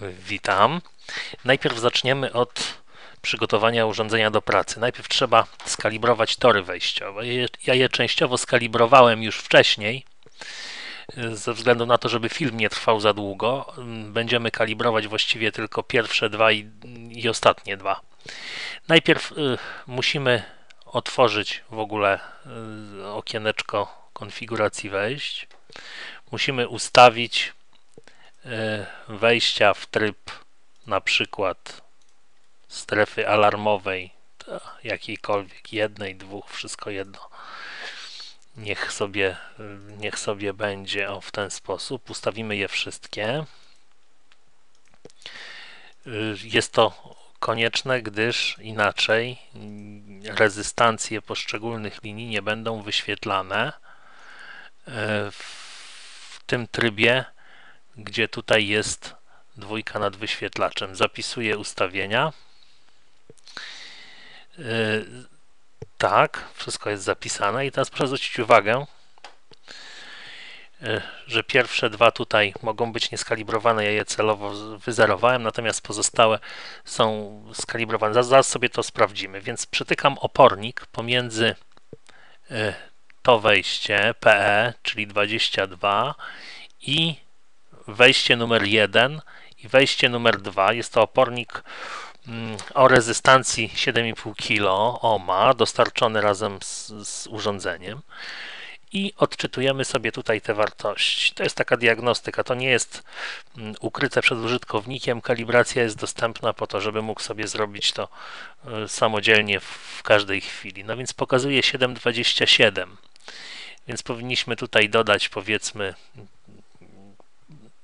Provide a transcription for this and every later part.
Witam. Najpierw zaczniemy od przygotowania urządzenia do pracy. Najpierw trzeba skalibrować tory wejściowe. Ja je częściowo skalibrowałem już wcześniej, ze względu na to, żeby film nie trwał za długo. Będziemy kalibrować właściwie tylko pierwsze dwa i, i ostatnie dwa. Najpierw y, musimy otworzyć w ogóle y, okieneczko konfiguracji wejść. Musimy ustawić wejścia w tryb na przykład strefy alarmowej, jakiejkolwiek, jednej, dwóch, wszystko jedno. Niech sobie, niech sobie będzie o, w ten sposób. Ustawimy je wszystkie. Jest to konieczne, gdyż inaczej rezystancje poszczególnych linii nie będą wyświetlane w tym trybie, gdzie tutaj jest dwójka nad wyświetlaczem. Zapisuję ustawienia. Tak, wszystko jest zapisane i teraz proszę zwrócić uwagę, e, że pierwsze dwa tutaj mogą być nieskalibrowane, ja je celowo wyzerowałem, natomiast pozostałe są skalibrowane. Zaraz sobie to sprawdzimy, więc przytykam opornik pomiędzy e, to wejście PE, czyli 22 i wejście numer 1 i wejście numer 2. Jest to opornik Mm, o rezystancji 7,5 kg ohma dostarczony razem z, z, urządzeniem i odczytujemy sobie tutaj te wartości. To jest taka diagnostyka, to nie jest mm, ukryte przed użytkownikiem, kalibracja jest dostępna po to, żeby mógł sobie zrobić to y, samodzielnie w każdej chwili. No więc pokazuje 7,27, więc powinniśmy tutaj dodać powiedzmy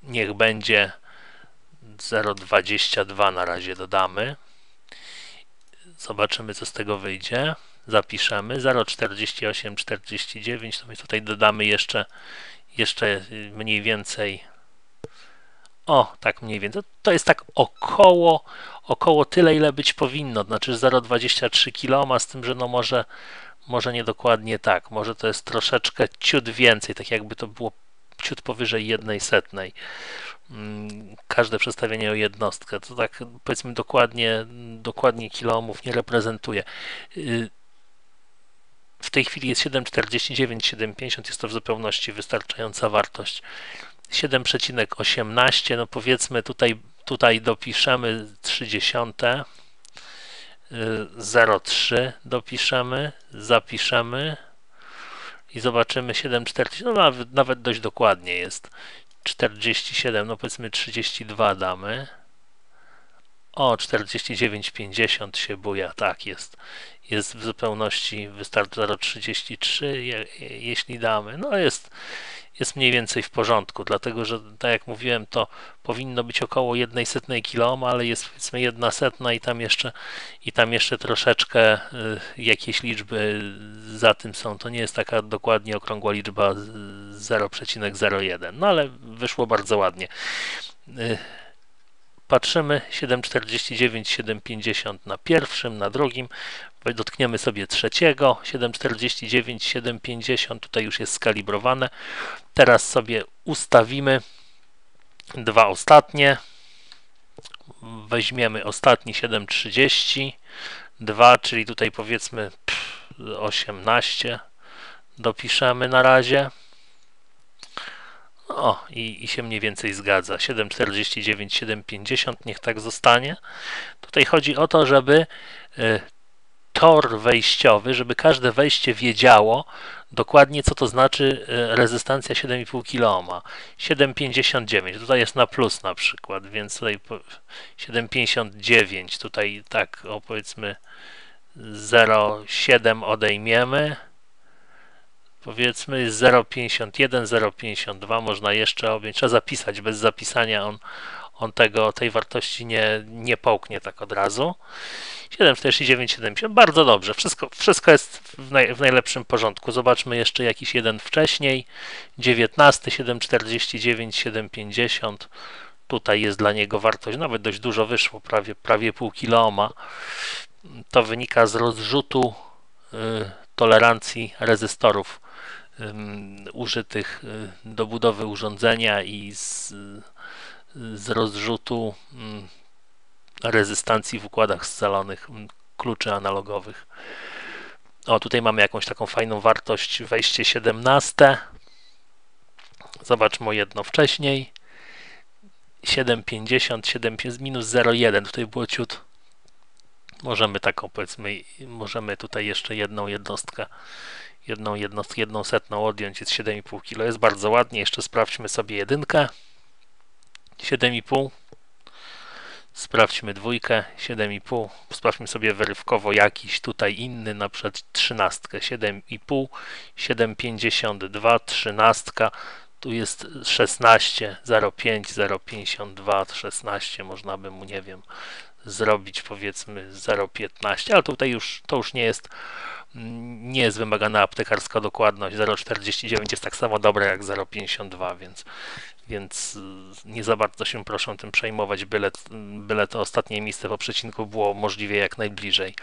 niech będzie 0,22 na razie dodamy. Zobaczymy, co z tego wyjdzie. Zapiszemy 0,48, 49. To my tutaj dodamy jeszcze, jeszcze mniej więcej. O, tak mniej więcej. To jest tak około, około tyle, ile być powinno. Znaczy 0,23 kg, z tym, że no może, może nie dokładnie tak. Może to jest troszeczkę ciut więcej, tak jakby to było ciut powyżej jednej setnej. Mm, każde przestawienie o jednostkę. To tak powiedzmy dokładnie, dokładnie kilomów nie reprezentuje. Y, w tej chwili jest 7,49, 7,50 jest to w zupełności wystarczająca wartość. 7,18, no powiedzmy tutaj, tutaj dopiszemy 30, 0,3 dopiszemy, zapiszemy i zobaczymy 7,40, no nawet, nawet dość dokładnie jest. 47, no powiedzmy 32 damy. O, 49,50 się buja, tak jest. Jest w zupełności, wystarczy 0,33, je, jeśli damy. No jest, jest mniej więcej w porządku, dlatego że, tak jak mówiłem, to powinno być około 1,1 km, ale jest powiedzmy 1 setna i tam jeszcze, i tam jeszcze troszeczkę y, jakieś liczby za tym są. To nie jest taka dokładnie okrągła liczba 0,01, no ale wyszło bardzo ładnie. Y, patrzymy 7,49, 7,50 na pierwszym, na drugim, dotkniemy sobie trzeciego, 7,49, 7,50, tutaj już jest skalibrowane. Teraz sobie ustawimy dwa ostatnie. Weźmiemy ostatni 7,30, 2, czyli tutaj powiedzmy 18 dopiszemy na razie. O, i, i się mniej więcej zgadza. 7,49, 7,50, niech tak zostanie. Tutaj chodzi o to, żeby y, tor wejściowy, żeby każde wejście wiedziało dokładnie, co to znaczy y, rezystancja 7,5 kΩ. 7,59, tutaj jest na plus na przykład, więc tutaj 7,59, tutaj tak, o powiedzmy 0,7 odejmiemy. Powiedzmy jest 0,51, 0,52 można jeszcze objąć, trzeba zapisać, bez zapisania on, on tego, tej wartości nie, nie połknie tak od razu. 7,49, 7,50, bardzo dobrze, wszystko, wszystko jest w, naj, w najlepszym porządku. Zobaczmy jeszcze jakiś jeden wcześniej, 19, 7,49, 7,50, tutaj jest dla niego wartość, nawet dość dużo wyszło, prawie, prawie pół kilo To wynika z rozrzutu y, tolerancji rezystorów użytych y, do budowy urządzenia i z, z rozrzutu mm, rezystancji w układach scalonych mm, kluczy analogowych. O, tutaj mamy jakąś taką fajną wartość, wejście 17. Zobaczmy jedno wcześniej. 7,50, 7, minus 0,1. Tutaj było ciut. Możemy taką powiedzmy, możemy tutaj jeszcze jedną jednostkę, jedną jednostkę, jedną setną odjąć, jest 7,5 kg. Jest bardzo ładnie. Jeszcze sprawdźmy sobie jedynkę. 7,5 Sprawdźmy dwójkę, 7,5. Sprawdźmy sobie wyrywkowo jakiś tutaj inny, na przykład 13, 7,5, 7,52, 13. Tu jest 16, 0,5, 0,52, 16. Można by mu, nie wiem, zrobić powiedzmy 0,15, ale tutaj już to już nie jest nie jest wymagana aptekarska dokładność. 0,49 jest tak samo dobre jak 0,52, więc więc y, nie za bardzo się proszę tym przejmować, byle, byle to ostatnie miejsce po przecinku było możliwie jak najbliżej.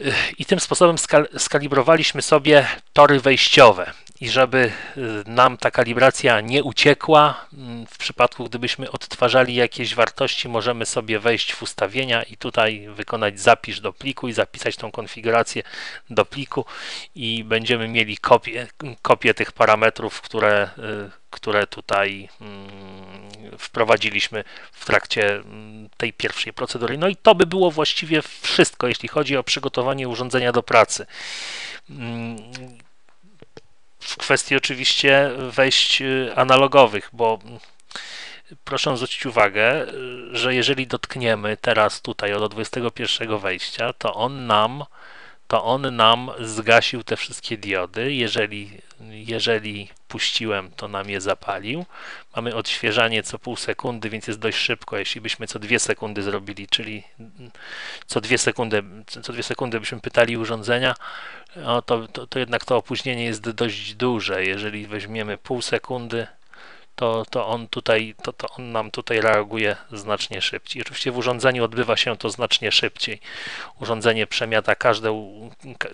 Y, I tym sposobem skal skalibrowaliśmy sobie tory wejściowe. I żeby y, nam ta kalibracja nie uciekła, mm, w przypadku gdybyśmy odtwarzali jakieś wartości, możemy sobie wejść w ustawienia i tutaj wykonać zapisz do pliku i zapisać tą konfigurację do pliku i będziemy mieli kopię, kopię tych parametrów, które które tutaj mm, wprowadziliśmy w trakcie mm, tej pierwszej procedury. No i to by było właściwie wszystko, jeśli chodzi o przygotowanie urządzenia do pracy. Kwestii oczywiście wejść y, analogowych, bo proszę zwrócić uwagę, że jeżeli dotkniemy teraz tutaj od 21 wejścia, to on nam to on nam zgasił te wszystkie diody. Jeżeli, jeżeli puściłem, to nam je zapalił. Mamy odświeżanie co pół sekundy, więc jest dość szybko. Jeśli byśmy co dwie sekundy zrobili, czyli co dwie sekundy, co dwie sekundy byśmy pytali urządzenia, no to, to, to jednak to opóźnienie jest dość duże. Jeżeli weźmiemy pół sekundy, to, to, on tutaj, to, to on nam tutaj reaguje znacznie szybciej. Oczywiście w urządzeniu odbywa się to znacznie szybciej. Urządzenie przemiata każde,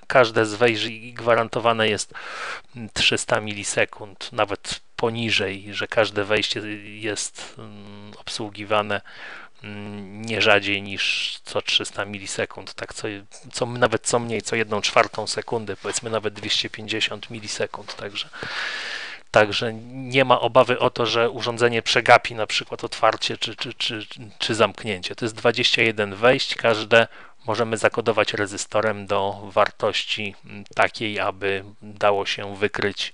każde z wejść i gwarantowane jest 300 milisekund, nawet poniżej, że każde wejście jest mm, obsługiwane mm, nie rzadziej niż co 300 milisekund, tak co, co nawet co mniej, co jedną czwartą sekundy, powiedzmy nawet 250 milisekund, także Także nie ma obawy o to, że urządzenie przegapi na przykład otwarcie czy, czy, czy, czy zamknięcie. To jest 21 wejść, każde możemy zakodować rezystorem do wartości mm, takiej, aby dało się wykryć,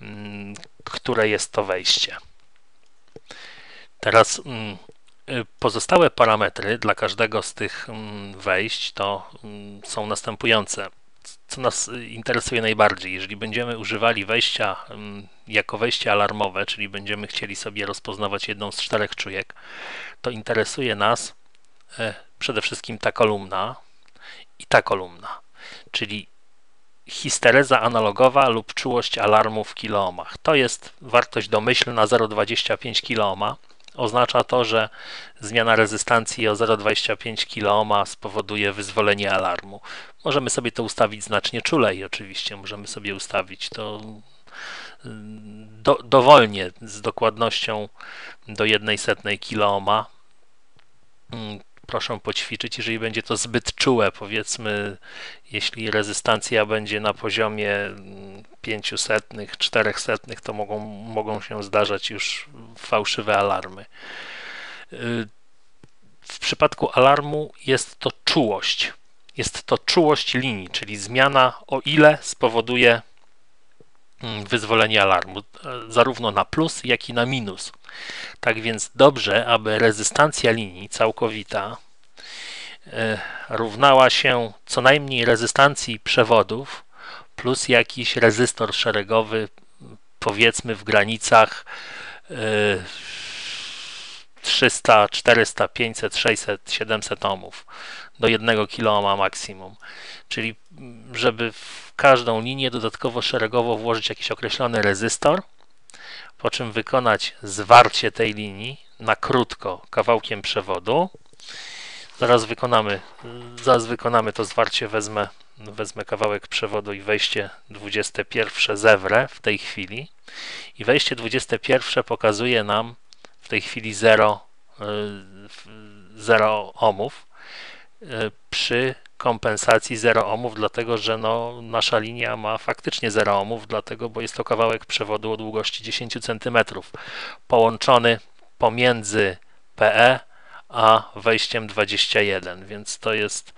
mm, które jest to wejście. Teraz mm, pozostałe parametry dla każdego z tych wejść to są następujące co nas interesuje najbardziej. Jeżeli będziemy używali wejścia mm, jako wejście alarmowe, czyli będziemy chcieli sobie rozpoznawać jedną z czterech czujek, to interesuje nas e, przede wszystkim ta kolumna i ta kolumna, czyli histereza analogowa lub czułość alarmu w kiloohmach. To jest wartość domyślna 0,25 kiloohma Oznacza to, że zmiana rezystancji o 0,25 kΩ spowoduje wyzwolenie alarmu. Możemy sobie to ustawić znacznie czulej, oczywiście. Możemy sobie ustawić to mm, do, dowolnie z dokładnością do 1,1 kΩ proszę poćwiczyć, jeżeli będzie to zbyt czułe, powiedzmy, jeśli rezystancja będzie na poziomie 500, 400, to mogą, mogą się zdarzać już fałszywe alarmy. W przypadku alarmu jest to czułość. Jest to czułość linii, czyli zmiana o ile spowoduje mm, wyzwolenie alarmu, zarówno na plus, jak i na minus. Tak więc dobrze, aby rezystancja linii całkowita e, równała się co najmniej rezystancji przewodów plus jakiś rezystor szeregowy, powiedzmy w granicach 300, 400, 500, 600, 700 ohmów do 1 kΩ maksimum. Czyli żeby w każdą linię dodatkowo szeregowo włożyć jakiś określony rezystor, po czym wykonać zwarcie tej linii na krótko kawałkiem przewodu. Zaraz wykonamy, zaraz wykonamy to zwarcie, wezmę, wezmę kawałek przewodu i wejście 21 zewrę w tej chwili. I wejście 21 pokazuje nam w tej chwili 0, 0 ohmów przy kompensacji 0 ohmów, dlatego że no, nasza linia ma faktycznie 0 ohmów, dlatego bo jest to kawałek przewodu o długości 10 cm połączony pomiędzy PE a wejściem 21, więc to jest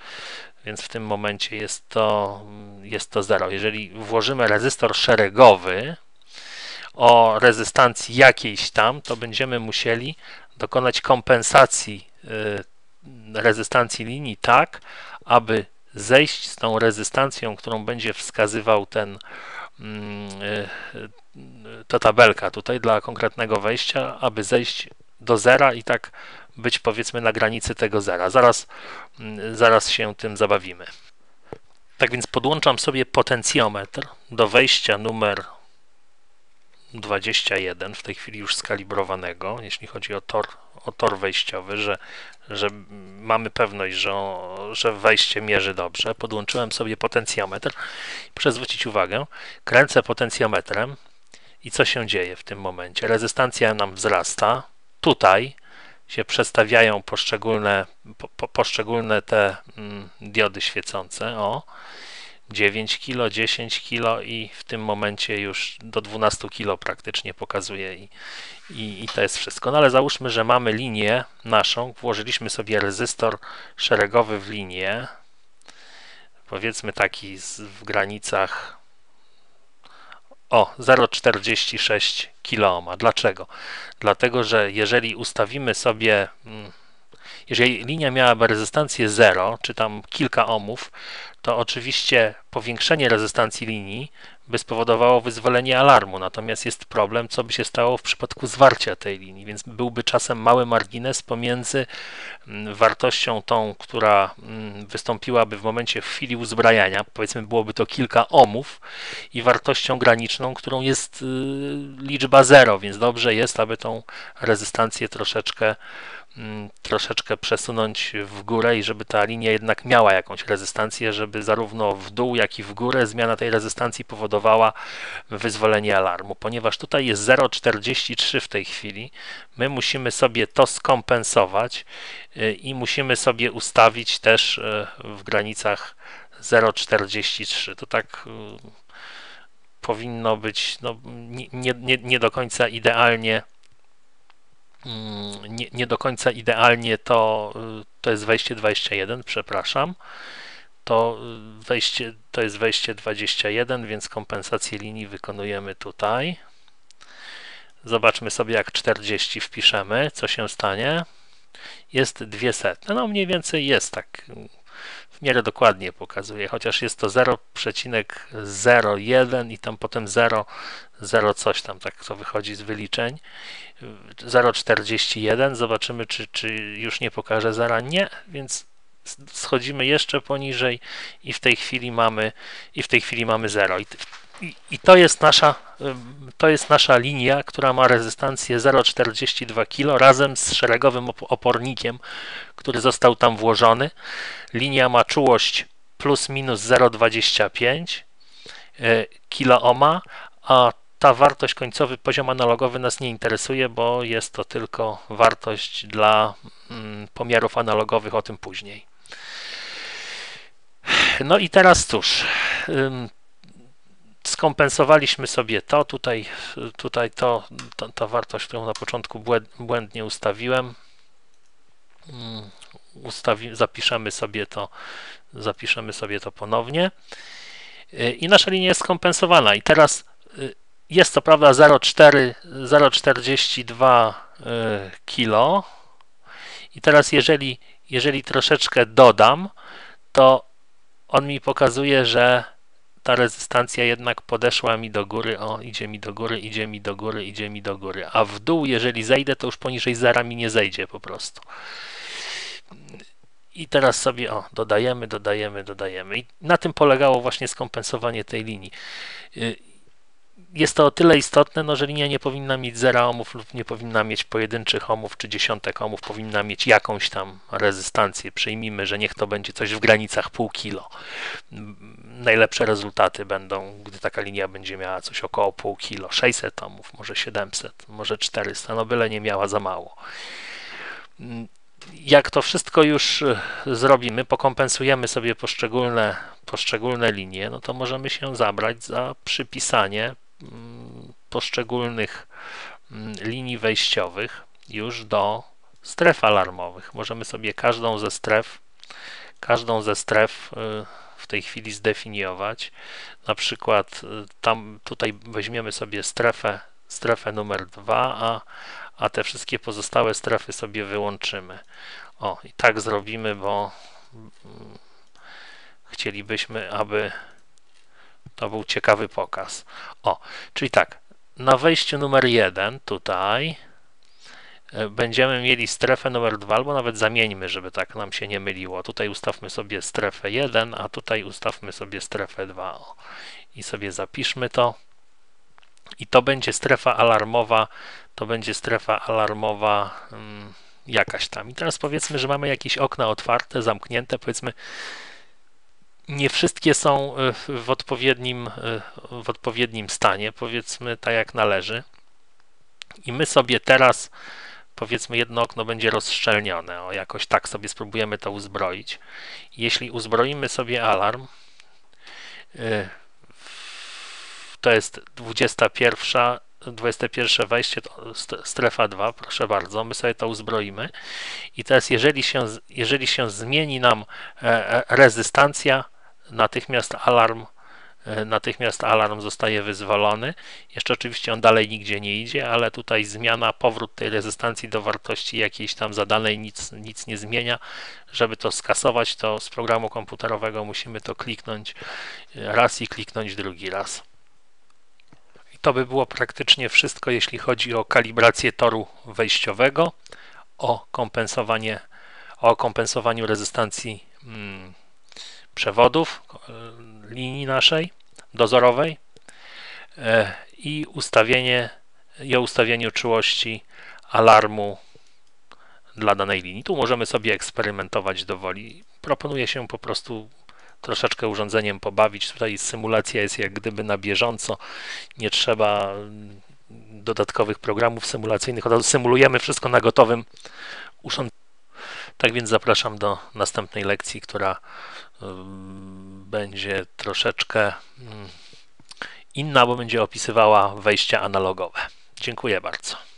więc w tym momencie jest to, jest to 0. Jeżeli włożymy rezystor szeregowy o rezystancji jakiejś tam, to będziemy musieli dokonać kompensacji y, rezystancji linii tak, aby zejść z tą rezystancją, którą będzie wskazywał ten mm, y, y, ta tabelka tutaj dla konkretnego wejścia, aby zejść do zera i tak być powiedzmy na granicy tego zera. Zaraz, mm, zaraz się tym zabawimy. Tak więc podłączam sobie potencjometr do wejścia numer 21, w tej chwili już skalibrowanego, jeśli chodzi o tor, o tor wejściowy, że, że mamy pewność, że, że wejście mierzy dobrze. Podłączyłem sobie potencjometr. Proszę zwrócić uwagę, kręcę potencjometrem i co się dzieje w tym momencie? Rezystancja nam wzrasta. Tutaj się przestawiają poszczególne, po, poszczególne te mm, diody świecące. O, 9 kg, 10 kg i w tym momencie już do 12 kg praktycznie pokazuje i, i, i, to jest wszystko. No ale załóżmy, że mamy linię naszą, włożyliśmy sobie rezystor szeregowy w linię, powiedzmy taki z, w granicach o 0,46 kOhm. Dlaczego? Dlatego, że jeżeli ustawimy sobie, mm, jeżeli linia miałaby rezystancję 0, czy tam kilka ohmów, to oczywiście powiększenie rezystancji linii by spowodowało wyzwolenie alarmu. Natomiast jest problem, co by się stało w przypadku zwarcia tej linii, więc byłby czasem mały margines pomiędzy mm, wartością tą, która mm, wystąpiłaby w momencie w chwili uzbrajania, powiedzmy byłoby to kilka ohmów, i wartością graniczną, którą jest y, liczba 0, więc dobrze jest, aby tą rezystancję troszeczkę Mm, troszeczkę przesunąć w górę i żeby ta linia jednak miała jakąś rezystancję, żeby zarówno w dół, jak i w górę zmiana tej rezystancji powodowała wyzwolenie alarmu. Ponieważ tutaj jest 0,43 w tej chwili, my musimy sobie to skompensować y, i musimy sobie ustawić też y, w granicach 0,43. To tak y, powinno być no, nie, nie, nie do końca idealnie Mm, nie, nie do końca idealnie to, to jest wejście 21, przepraszam. To wejście to jest wejście 21, więc kompensację linii wykonujemy tutaj. Zobaczmy sobie, jak 40 wpiszemy, co się stanie. Jest dwie setne. No mniej więcej jest tak w miarę dokładnie pokazuje, chociaż jest to 0,01 i tam potem 0, 0 coś tam, tak to wychodzi z wyliczeń. 0,41, zobaczymy czy, czy już nie pokaże zera, nie, więc schodzimy jeszcze poniżej i w tej chwili mamy i w tej chwili mamy 0 I, to jest nasza to jest nasza linia, która ma rezystancję 0,42 kg razem z szeregowym opornikiem, który został tam włożony. Linia ma czułość plus minus 0,25 e, kOhma, a ta wartość, końcowy poziom analogowy nas nie interesuje, bo jest to tylko wartość dla mm, pomiarów analogowych, o tym później. No i teraz cóż, skompensowaliśmy sobie to, tutaj, tutaj to, to, ta wartość, którą na początku błędnie ustawiłem, ustawi, zapiszemy sobie to, zapiszemy sobie to ponownie. I nasza linia jest skompensowana. I teraz y, jest to prawda 0,42 y, kg i teraz jeżeli, jeżeli troszeczkę dodam, to on mi pokazuje, że ta rezystancja jednak podeszła mi do góry, o idzie mi do góry, idzie mi do góry, idzie mi do góry, a w dół jeżeli zejdę, to już poniżej zera mi nie zejdzie po prostu. I teraz sobie o, dodajemy, dodajemy, dodajemy. I na tym polegało właśnie skompensowanie tej linii. Y, jest to o tyle istotne, no, że linia nie powinna mieć zera ohmów lub nie powinna mieć pojedynczych ohmów czy dziesiątek ohmów, powinna mieć jakąś tam rezystancję. Przyjmijmy, że niech to będzie coś w granicach pół kilo. Najlepsze rezultaty będą, gdy taka linia będzie miała coś około pół kilo, 600 ohmów, może 700, może 400, no byle nie miała za mało jak to wszystko już e, zrobimy, pokompensujemy sobie poszczególne, poszczególne linie, no to możemy się zabrać za przypisanie poszczególnych mm, linii wejściowych już do stref alarmowych. Możemy sobie każdą ze stref, każdą ze stref e, w tej chwili zdefiniować. Na przykład e, tam tutaj weźmiemy sobie strefę, strefę numer 2, a a te wszystkie pozostałe strefy sobie wyłączymy. O, i tak zrobimy, bo mm, chcielibyśmy, aby to był ciekawy pokaz. O, czyli tak, na wejściu numer 1 tutaj e, będziemy mieli strefę numer 2, albo nawet zamieńmy, żeby tak nam się nie myliło. Tutaj ustawmy sobie strefę 1, a tutaj ustawmy sobie strefę 2. O, I sobie zapiszmy to. I to będzie strefa alarmowa to będzie strefa alarmowa um, jakaś tam. I teraz powiedzmy, że mamy jakieś okna otwarte, zamknięte, powiedzmy nie wszystkie są e, w odpowiednim, e, w odpowiednim stanie, powiedzmy tak jak należy. I my sobie teraz powiedzmy jedno okno będzie rozszczelnione, o jakoś tak sobie spróbujemy to uzbroić. Jeśli uzbroimy sobie alarm, e, to jest 21 21 wejście, strefa 2, proszę bardzo, my sobie to uzbroimy. I teraz, jeżeli się, jeżeli się zmieni nam rezystancja, natychmiast alarm e, natychmiast alarm zostaje wyzwolony. Jeszcze oczywiście on dalej nigdzie nie idzie, ale tutaj zmiana, powrót tej rezystancji do wartości jakiejś tam zadanej nic, nic nie zmienia. Żeby to skasować, to z programu komputerowego musimy to kliknąć raz i kliknąć drugi raz to by było praktycznie wszystko, jeśli chodzi o kalibrację toru wejściowego, o kompensowanie, o kompensowaniu rezystancji hmm, przewodów e, linii naszej dozorowej e, i ustawienie i o ustawieniu czułości alarmu dla danej linii. Tu możemy sobie eksperymentować do woli. Się po prostu troszeczkę urządzeniem pobawić. Tutaj symulacja jest jak gdyby na bieżąco. Nie trzeba dodatkowych programów symulacyjnych. Symulujemy wszystko na gotowym urządzeniu. Tak więc zapraszam do następnej lekcji, która będzie troszeczkę inna, bo będzie opisywała wejścia analogowe. Dziękuję bardzo.